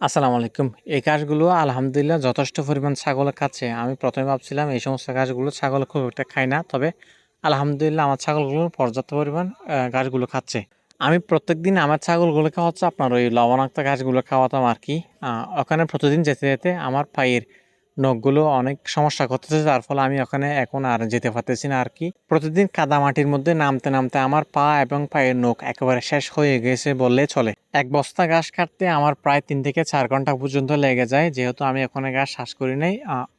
আসসালামু আলাইকুম। এই কাজগুলো আলহামদুলিল্লাহ যথেষ্ট পরিমাণ ছাগল খাচ্ছে আমি প্রথমে ভাবছিলাম এই সমস্ত গাছগুলো ছাগল খুব একটা খায় না, তবে আলহামদুলিল্লাহ আমার ছাগলগুলো পর্যাপ্ত পরিমাণ গাছগুলো খাচ্ছে। আমি প্রত্যেক দিন আমার ছাগলগুলোকে হচ্ছে আপনার ওই লবণাক্ত গাছগুলো খাওয়াতাম আর কি। ওখানে প্রতিদিন যেতে যেতে আমার পায়ের নখগুলো অনেক সমস্যা করতেছে, যার ফলে আমি ওখানে এখন আর যেতে পারতেছি না আর কি। প্রতিদিন কাদা মাটির মধ্যে নামতে নামতে আমার পা এবং পায়ের নখ একেবারে শেষ হয়ে গেছে বললে চলে। এক বস্তা ঘাস কাটতে আমার প্রায় তিন থেকে চার ঘণ্টা পর্যন্ত লেগে যায়, যেহেতু আমি ওখানে ঘাস শ্বাস করি নাই।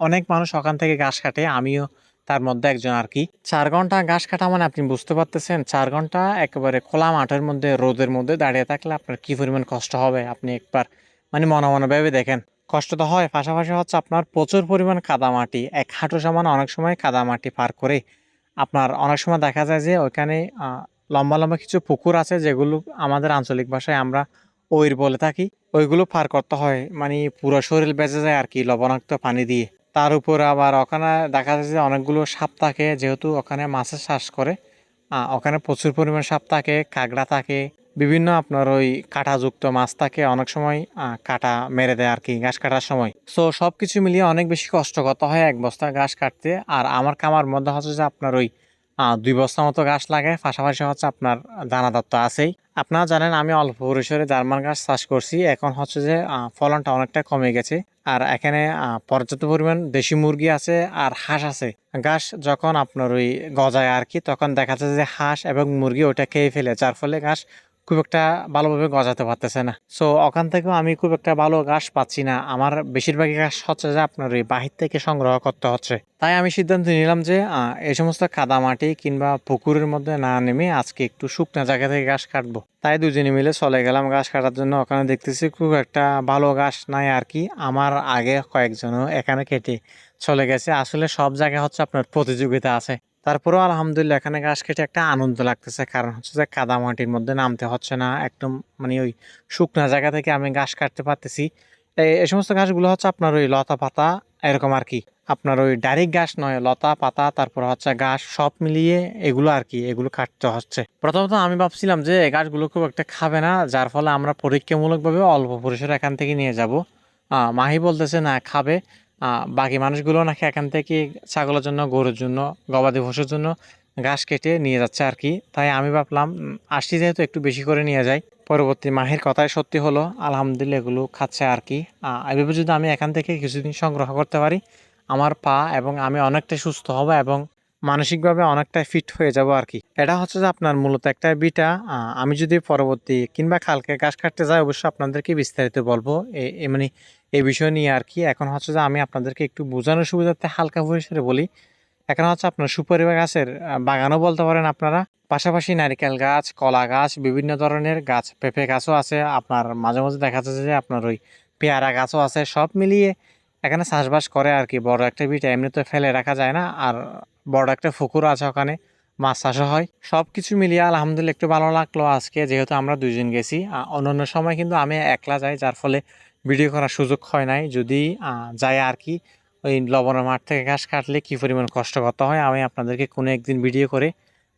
অনেক মানুষ ওখান থেকে ঘাস কাটে, আমিও তার মধ্যে একজন আর কি। চার ঘণ্টা ঘাস কাটা মানে আপনি বুঝতে পারতেছেন, চার ঘণ্টা একেবারে খোলা মাঠের মধ্যে, রোদের মধ্যে দাঁড়িয়ে থাকলে আপনার কি পরিমাণ কষ্ট হবে? আপনি একবার মানে মনে মনে ভেবে দেখেন। কষ্ট তো হয়, পাশাপাশি হচ্ছে আপনার প্রচুর পরিমাণ কাদামাটি, এক হাঁটু সমান অনেক সময় কাদামাটি পার করে। আপনার অনেক সময় দেখা যায় যে ওইখানে লম্বা লম্বা কিছু পুকুর আছে যেগুলো আমাদের আঞ্চলিক ভাষায় আমরা ওইর বলে থাকি। ওইগুলো পার করতে হয় মানে পুরো শরীর বেঁচে যায় আর কি লবণাক্ত পানি দিয়ে। তার উপর আবার ওখানে দেখা যায় যে অনেকগুলো সাপ থাকে, যেহেতু ওখানে মাছের চাষ করে ওখানে প্রচুর পরিমাণ সাপ থাকে, কাঁকড়া থাকে বিভিন্ন আপনার ওই কাঁটাযুক্ত মাছ থাকে, অনেক সময় কাটা মেরে দেয় আর কি, ঘাস কাটার সময়। সো সব কিছু মিলিয়ে অনেক বেশি কষ্ট করতে হয় এক বস্তা ঘাস কাটতে, আর আমার কামার মধ্যে হচ্ছে যে আপনার ওই দুই বস্তা মতো ঘাস লাগে, পাশাপাশি হচ্ছে আপনার দানাদার তো আছেই। আপনারা জানেন আমি অল্প পরিসরে জার্মান গাছ চাষ করছি, এখন হচ্ছে যে ফলনটা অনেকটা কমে গেছে। আর এখানে পর্যাপ্ত পরিমাণ দেশি মুরগি আছে আর হাঁস আছে। ঘাস যখন আপনার ওই গজায় আর কি, তখন দেখা যাচ্ছে যে হাঁস এবং মুরগি ওটা খেয়ে ফেলে, যার ফলে ঘাস খুব একটা ভালোভাবে গজাতে পারতেছে না। সো ওখান থেকেও আমি খুব একটা ভালো ঘাস পাচ্ছি না। আমার বেশিরভাগই ঘাস হচ্ছে যে আপনার ওই বাহির থেকে সংগ্রহ করতে হচ্ছে। তাই আমি সিদ্ধান্ত নিলাম যে এই সমস্ত কাদামাটি কিংবা পুকুরের মধ্যে না নেমে আজকে একটু শুকনা জায়গা থেকে ঘাস কাটবো। তাই দুজনে মিলে চলে গেলাম ঘাস কাটার জন্য। ওখানে দেখতেছি খুব একটা ভালো ঘাস নাই আর কি। আমার আগে কয়েকজনও এখানে কেটে চলে গেছে। আসলে সব জায়গায় হচ্ছে আপনার প্রতিযোগিতা আছে। তারপরেও আলহামদুলিল্লাহ এখানে ঘাস কেটে একটা আনন্দ লাগতেছে। কারণ হচ্ছে যে কাদা মাটির মধ্যে নামতে হচ্ছে না। একদম মানে ওই শুকনা জায়গা থেকে আমি ঘাস কাটতে পারতেছি। এই সমস্ত ঘাসগুলো হচ্ছে আপনার ওই লতা পাতা, এরকম আর কি। আপনার ওই ডাইরেক্ট ঘাস নয়, লতা পাতা, তারপর হচ্ছে ঘাস সব মিলিয়ে এগুলো আর কি, এগুলো কাটতে হচ্ছে। প্রথমত আমি ভাবছিলাম যে ঘাসগুলো খুব একটা খাবে না, যার ফলে আমরা পরীক্ষামূলকভাবে অল্প পরিসরে এখান থেকে নিয়ে যাব। মাহি বলতেছে না, খাবে। বাকি মানুষগুলো নাকি এখান থেকে ছাগলের জন্য, গরুর জন্য, গবাদি পশুর জন্য ঘাস কেটে নিয়ে যাচ্ছে আর কি। তাই আমি ভাবলাম আসছি যেহেতু একটু বেশি করে নিয়ে যাই পরবর্তী মাহের কথাই সত্যি হলো, আলহামদুলিল্লাহ এগুলো খাচ্ছে আর কি। এভাবে যদি আমি এখান থেকে কিছুদিন সংগ্রহ করতে পারি, আমার পা এবং আমি অনেকটাই সুস্থ হব এবং মানসিকভাবে অনেকটাই ফিট হয়ে যাব আর কি। এটা হচ্ছে যে আপনার মূলত একটা বিটা। আমি যদি পরবর্তী কিংবা কালকে ঘাস কাটতে যাই, অবশ্যই আপনাদেরকে বিস্তারিত বলব। মানে এই বিষয় নিয়ে আর কি। এখন হচ্ছে যে আমি আপনাদেরকে একটু বোঝানোর সুবিধার্থে হালকা পরিসরে বলি। এখন হচ্ছে আপনার সুপারি গাছের বাগানও বলতে পারেন আপনারা। পাশাপাশি নারিকেল গাছ, কলা গাছ, বিভিন্ন ধরনের গাছ, পেঁপে গাছও আছে। আপনার মাঝে মাঝে দেখা যাচ্ছে যে আপনার ওই পেয়ারা গাছও আছে। সব মিলিয়ে এখানে চাষবাস করে আর কি। বড় একটা বিটা এমনি তো ফেলে রাখা যায় না। আর বড় একটা পুকুর আছে ওখানে, মাছ চাষও হয়। সব কিছু মিলিয়ে আলহামদুলিল্লাহ একটু ভালো লাগল আজকে। যেহেতু আমরা দুজন গেছি অন্যান্য সময় কিন্তু আমি একলা যাই, যার ফলে ভিডিও করার সুযোগ হয় নাই। যদি যায় আর কি, ওই লবণের মাঠ থেকে ঘাস কাটলে কি পরিমাণ কষ্ট করতে হয়, আমি আপনাদেরকে কোনো একদিন ভিডিও করে,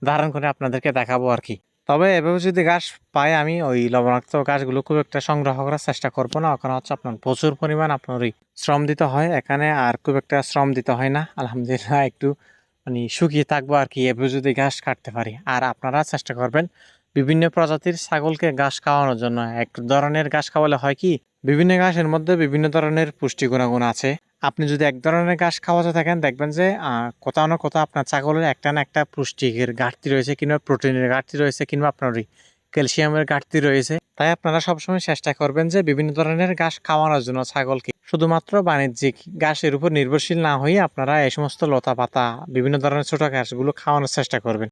ধারণ করে আপনাদেরকে দেখাবো আর কি। তবে এভাবে যদি ঘাস পাই আমি, ওই লবণাক্ত গাছগুলো খুব একটা সংগ্রহ করার চেষ্টা করব না। ওখানে হচ্ছে আপনার প্রচুর পরিমাণ আপনার ওই শ্রম দিতে হয়, এখানে আর খুব একটা শ্রম দিতে হয় না। আলহামদুলিল্লাহ, একটু মানে শুকিয়ে থাকব আর কি, এভাবে যদি ঘাস কাটতে পারি। আর আপনারা চেষ্টা করবেন বিভিন্ন প্রজাতির ছাগলকে ঘাস খাওয়ানোর জন্য। এক ধরনের ঘাস খাওয়ালে হয় কি? বিভিন্ন ঘাসের মধ্যে বিভিন্ন ধরনের পুষ্টি গুণাগুণ আছে। আপনি যদি এক ধরনের ঘাস খাওয়াতে থাকেন, দেখবেন যে কোথাও না কোথাও আপনার ছাগলের একটা না একটা পুষ্টির ঘাটতি রয়েছে কিংবা প্রোটিনের ঘাটতি রয়েছে কিংবা আপনার ক্যালসিয়ামের ঘাটতি রয়েছে। তাই আপনারা সবসময় চেষ্টা করবেন যে, বিভিন্ন ধরনের ঘাস খাওয়ানোর জন্য ছাগলকে। শুধুমাত্র বাণিজ্যিক ঘাসের উপর নির্ভরশীল না হয়ে আপনারা এই সমস্ত লতা পাতা বিভিন্ন ধরনের ছোট ঘাসগুলো খাওয়ানোর চেষ্টা করবেন।